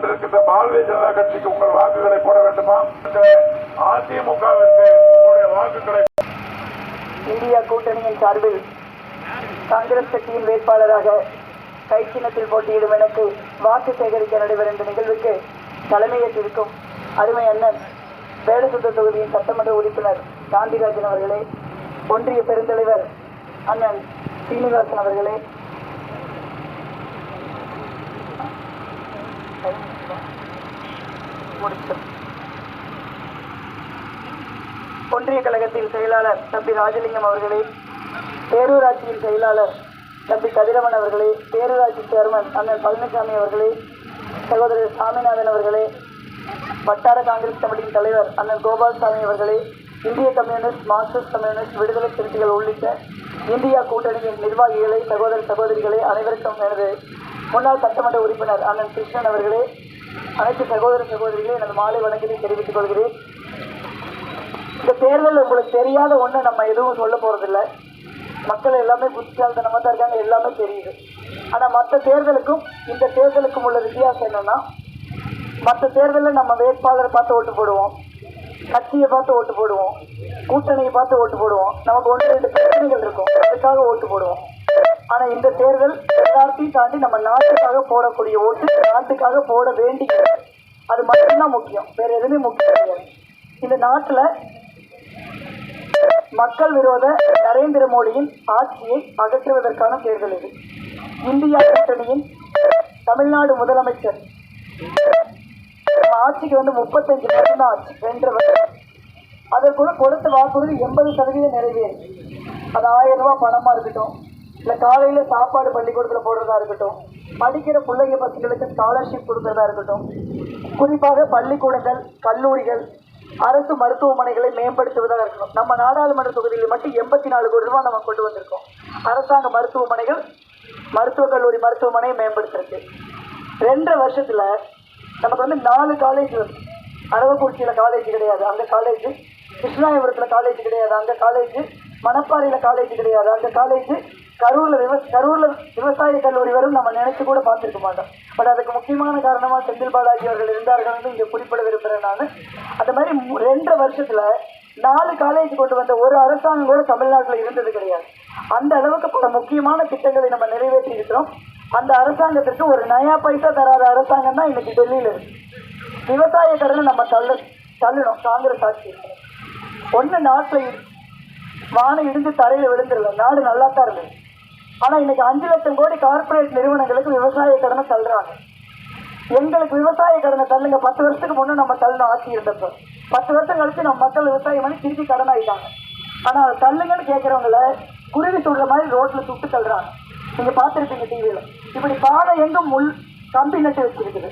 கொண்டிருக்கின்ற பாரதிய ஜனதா கட்சிக்கு உங்கள் வாக்குகளை போட வேண்டுமா? அதிமுகவிற்கு உங்களுடைய வாக்குகளை இந்தியா கூட்டணியின் சார்பில் காங்கிரஸ் கட்சியின் வேட்பாளராக கைச்சினத்தில் போட்டியிடும் எனக்கு வாக்கு சேகரிக்க நடைபெறும் இந்த நிகழ்வுக்கு தலைமையேற்றிருக்கும் அருமை அண்ணன் வேலசுத்த தொகுதியின் சட்டமன்ற உறுப்பினர் காந்திராஜன் அவர்களே ஒன்றிய பெருந்தலைவர் அண்ணன் சீனிவாசன் அவர்களே முடித்தது ஒன்றிய கழகத்தின் செயலாளர் தம்பி ராஜலிங்கம் அவர்களே பேரூராட்சியின் செயலாளர் தம்பி கதிரவன் அவர்களே பேரூராட்சி சேர்மன் அண்ணன் பழனிசாமி அவர்களே சகோதரர் சாமிநாதன் அவர்களே வட்டார காங்கிரஸ் கமிட்டியின் தலைவர் அண்ணன் கோபால்சாமி அவர்களே இந்திய கம்யூனிஸ்ட் மார்க்சிஸ்ட் கம்யூனிஸ்ட் விடுதலை சிறுத்தைகள் உள்ளிட்ட இந்தியா கூட்டணியின் நிர்வாகிகளை சகோதர சகோதரிகளை அனைவருக்கும் எனது முன்னாள் சட்டமன்ற உறுப்பினர் அண்ணன் கிருஷ்ணன் அவர்களே அனைத்து சகோதர சகோதரிகளே எனது மாலை வணக்கத்தை தெரிவித்துக் கொள்கிறேன். இந்த தேர்தல் உங்களுக்கு தெரியாத ஒன்று நம்ம எதுவும் சொல்ல போறதில்ல. மக்கள் எல்லாமே புத்திசாலித்தனமா தான் இருக்காங்க எல்லாமே தெரியுது. ஆனால் மற்ற தேர்தலுக்கும் இந்த தேர்தலுக்கும் உள்ள வித்தியாசம் என்னன்னா மற்ற தேர்தலில் நம்ம வேட்பாளரை பார்த்து ஓட்டு போடுவோம். கட்சியை பார்த்து ஓட்டு போடுவோம். கூட்டணியை பார்த்து ஓட்டு போடுவோம். நமக்கு ஒன்று ரெண்டு பிரச்சனைகள் இருக்கும். அதுக்காக ஓட்டு போடுவோம். ஆனா இந்த தேர்தல் எல்லாத்தையும் தாண்டி நம்ம நாட்டுக்காக போடக்கூடிய ஓட்டு நாட்டுக்காக போட வேண்டியது. அது மட்டும்தான் முக்கியம். வேற எதுவுமே முக்கியம் கிடையாது. இந்த நாட்டுல மக்கள் விரோத நரேந்திர மோடியின் ஆட்சியை அகற்றுவதற்கான தேர்தல் இது. இந்தியா கூட்டணியின் தமிழ்நாடு முதலமைச்சர் ஆட்சிக்கு வந்து முப்பத்தஞ்சு வருஷம் தான் ஆச்சு ரெண்டு வருஷம் அதற்குள்ள கொடுத்த வாக்குறுதி எண்பது சதவீதம் நிறைவேறு. அது ஆயிரம் ரூபாய் பணமா இருக்கட்டும் இல்ல காலையில சாப்பாடு பள்ளிக்கூடத்துல போடுறதா இருக்கட்டும் படிக்கிற பிள்ளைங்க பசங்களுக்கு ஸ்காலர்ஷிப் கொடுக்கறதா இருக்கட்டும் குறிப்பாக பள்ளிக்கூடங்கள் கல்லூரிகள் அரசு மருத்துவமனைகளை மேம்படுத்துவதாக இருக்கணும் நம்ம நாடாளுமன்ற தொகுதியில் மட்டும் எண்பத்தி நாலு கோடி ரூபாய் நம்ம கொண்டு வந்திருக்கோம். அரசாங்க மருத்துவமனைகள் மருத்துவக் கல்லூரி மருத்துவமனையை மேம்படுத்திருக்கு ரெண்டரை வருஷத்துல நமக்கு வந்து நாலு காலேஜ் வருது அரவக்குறிச்சியில காலேஜ் கிடையாது அந்த காலேஜ் கிருஷ்ணாயபுரத்துல காலேஜ் கிடையாது அந்த காலேஜ் மணப்பாறையில காலேஜ் கிடையாது அந்த காலேஜ் கரூர்ல விவ கரூர்ல விவசாய கல்லூரி வரும் நம்ம நினைச்சு கூட பார்த்துருக்க மாட்டோம். பட் அதுக்கு முக்கியமான காரணமா செந்தில் பாலாஜி அவர்கள் இருந்தார்கள் இங்க குறிப்பிட விரும்புகிறேன் நான். அந்த மாதிரி மு- ரெண்டரை வருஷத்துல நாலு காலேஜ் கொண்டு வந்த ஒரு அரசாங்கம் கூட தமிழ்நாட்டில் இருந்தது கிடையாது. அந்த அளவுக்கு பல முக்கியமான திட்டங்களை நம்ம நிறைவேற்றி இருக்கிறோம். அந்த அரசாங்கத்திற்கு ஒரு நயா பைசா தராத அரசாங்கம் தான் இன்னைக்கு டெல்லியில இருக்கு. விவசாய கடனை நம்ம தள்ள தள்ளணும். காங்கிரஸ் ஆட்சி ஒன்று நாட்டில் வானம் இடிஞ்சு தரையில் விழுந்துடல நாடு நல்லா தான் இருந்தது. ஆனா இன்னைக்கு அஞ்சு லட்சம் கோடி கார்ப்பரேட் நிறுவனங்களுக்கு விவசாய கடனை தள்ளுறாங்க. எங்களுக்கு விவசாய கடனை தள்ளுங்க. பத்து வருஷத்துக்கு முன்னே நம்ம தள்ளணும் ஆட்சி இருந்தப்போ. பத்து வருஷம் கழிச்சு நம்ம மக்கள் விவசாயம் பண்ணி திருப்பி கடன் ஆயிட்டாங்க ஆனா அதை தள்ளுங்கன்னு கேட்கறவங்கள குருவி சொல்ற மாதிரி ரோட்ல சுட்டு தள்ளுறாங்க. நீங்க பார்த்திருப்பீங்க டிவியில இப்படி பாதை எங்கும் முள் கம்பி நட்டு வச்சிருக்குது.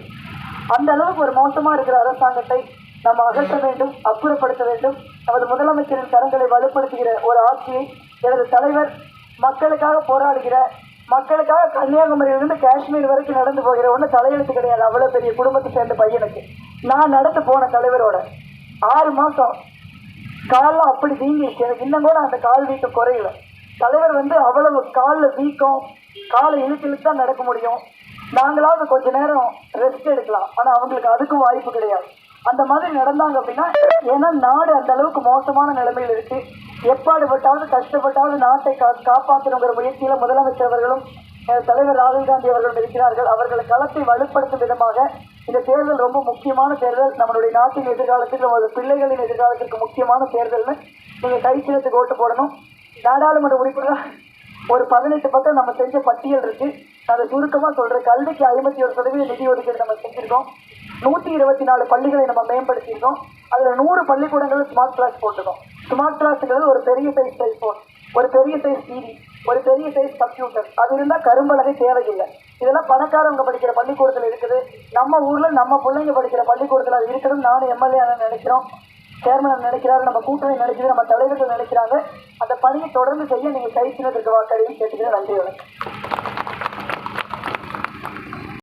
அந்த அளவுக்கு ஒரு மோசமா இருக்கிற அரசாங்கத்தை நம்ம அகற்ற வேண்டும் அப்புறப்படுத்த வேண்டும். நமது முதலமைச்சரின் கரங்களை வலுப்படுத்துகிற ஒரு ஆட்சியை எனது தலைவர் மக்களுக்காக போராடுகிற மக்களுக்காக கன்னியாகுமரியிலிருந்து காஷ்மீர் வரைக்கும் நடந்து போகிற ஒன்று தலையெழுத்து கிடையாது. அவ்வளோ பெரிய குடும்பத்தை சேர்ந்த பையனுக்கு நான் நடந்து போன தலைவரோட ஆறு மாதம் காலெலாம் அப்படி வீங்கிடுச்சு எனக்கு இன்னும் கூட அந்த கால் வீக்கம் குறையல. தலைவர் வந்து அவ்வளவு காலில் வீக்கம் காலை இழுத்து இழுத்து தான் நடக்க முடியும். நாங்களாவது கொஞ்ச நேரம் ரெஸ்ட் எடுக்கலாம். ஆனால் அவங்களுக்கு அதுக்கும் வாய்ப்பு கிடையாது. அந்த மாதிரி நடந்தாங்க அப்படின்னா ஏன்னா நாடு அந்த அளவுக்கு மோசமான நிலைமையில் இருக்கு. எப்பாடுபட்டாவது கஷ்டப்பட்டாவது நாட்டை கா காப்பாற்றணுங்கிற முயற்சியில முதலமைச்சர் அவர்களும் தலைவர் ராகுல் காந்தி அவர்களும் இருக்கிறார்கள். அவர்கள் களத்தை வலுப்படுத்தும் விதமாக இந்த தேர்தல் ரொம்ப முக்கியமான தேர்தல். நம்மளுடைய நாட்டின் எதிர்காலத்துக்கு நமது பிள்ளைகளின் எதிர்காலத்திற்கு முக்கியமான தேர்தல்னு நீங்கள் கைச்சிலத்துக்கு ஓட்டு போடணும். நாடாளுமன்ற உறுப்பினர் ஒரு பதினெட்டு பக்கம் நம்ம செஞ்ச பட்டியல் இருக்கு. அதை சுருக்கமாக சொல்கிறேன் கல்விக்கு ஐம்பத்தி ஒரு சதவீத நிதி ஒதுக்கீடு நம்ம செஞ்சுருக்கோம். நூத்தி இருபத்தி நாலு பள்ளிகளை நம்ம மேம்படுத்தியிருக்கோம். அதுல நூறு பள்ளிக்கூடங்கள் ஸ்மார்ட் கிளாஸ் போட்டிருக்கோம். ஸ்மார்ட் கிளாஸுங்கிறது ஒரு பெரிய சைஸ் செல்போன் ஒரு பெரிய சைஸ் டிவி ஒரு பெரிய சைஸ் கம்ப்யூட்டர் அது இருந்தால் கரும்பலகை தேவையில்லை. இதெல்லாம் பணக்காரவங்க படிக்கிற பள்ளிக்கூடத்தில் இருக்குது. நம்ம ஊரில் நம்ம பிள்ளைங்க படிக்கிற பள்ளிக்கூடத்தில் அது இருக்குதுன்னு நானும் எம்எல்ஏ நினைக்கிறோம். சேர்மன் நினைக்கிறாரு நம்ம கூட்டணி நினைக்கிறது நம்ம தலைவர்கள் நினைக்கிறாங்க. அந்த பணியை தொடர்ந்து செய்ய நீங்கள் கைச்சினத்திற்கு வாக்களியும் கேட்டுக்கிறேன். நன்றி வணக்கம்.